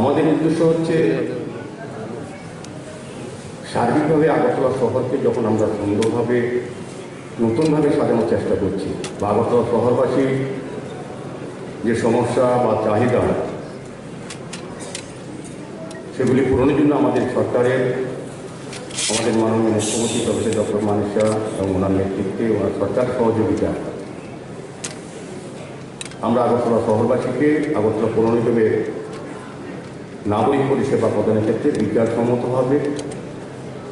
আমাদের উদ্দেশ্য হচ্ছে সার্বিকভাবে আগরতলা শহরকে যখন আমরা সুন্দরভাবে, নতুনভাবে সাজানোর চেষ্টা করছি, বা আগরতলা শহরবাসীর যে সমস্যা বা চাহিদা সেগুলি পূরণের জন্য আমাদের সরকারের, আমাদের মাননীয় মুখ্যমন্ত্রী প্রফেসর ডক্টর শাহ এবং ওনার নেতৃত্বে ওনার সরকার সহযোগিতা। আমরা আগরতলা শহরবাসীকে আগরতলা পৌর নিগমের নাগরিক পরিষেবা প্রদানের ক্ষেত্রে বিজ্ঞানসম্মতভাবে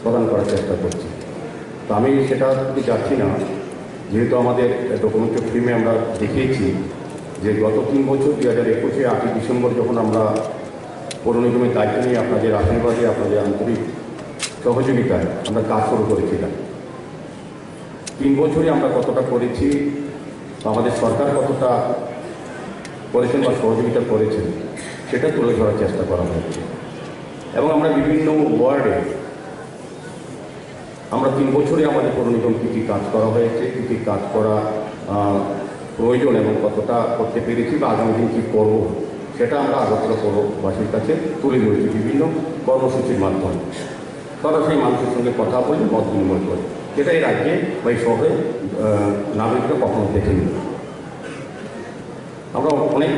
প্রদান করার চেষ্টা করছি। তো আমি সেটা যাচ্ছি না, যেহেতু আমাদের ডকুমেন্টারি ফিল্মে আমরা দেখিয়েছি যে গত তিন বছর দুই হাজার একুশে আটই ডিসেম্বর যখন আমরা পৌর নিগমের দায়িত্ব নিয়ে আপনাদের আশীর্বাদে, আপনাদের আন্তরিক সহযোগিতায় আমরা কাজ শুরু করেছিলাম। তিন বছরই আমরা কতটা করেছি আমাদের সরকার কতটা করেছেন বা সহযোগিতা করেছেন, সেটা তুলে ধরার চেষ্টা করা হয়েছে। এবং আমরা বিভিন্ন ওয়ার্ডে আমরা তিন বছরে আমাদের পৌর নিগম কী কী কাজ করা হয়েছে, কী কী কাজ করা প্রয়োজন এবং কতটা করতে পেরেছি বা আগামী দিন কী করব, সেটা আমরা আগরতলা পৌরবাসীর কাছে, তুলে ধরেছি বিভিন্ন কর্মসূচির মাধ্যমে। তারা সেই মানুষের সঙ্গে কথা বলে মত বিনিময় করে, যেটা এই রাজ্যে বা এই শহরে নাগরিকরা কখনো দেখেনি। আমরা অনেক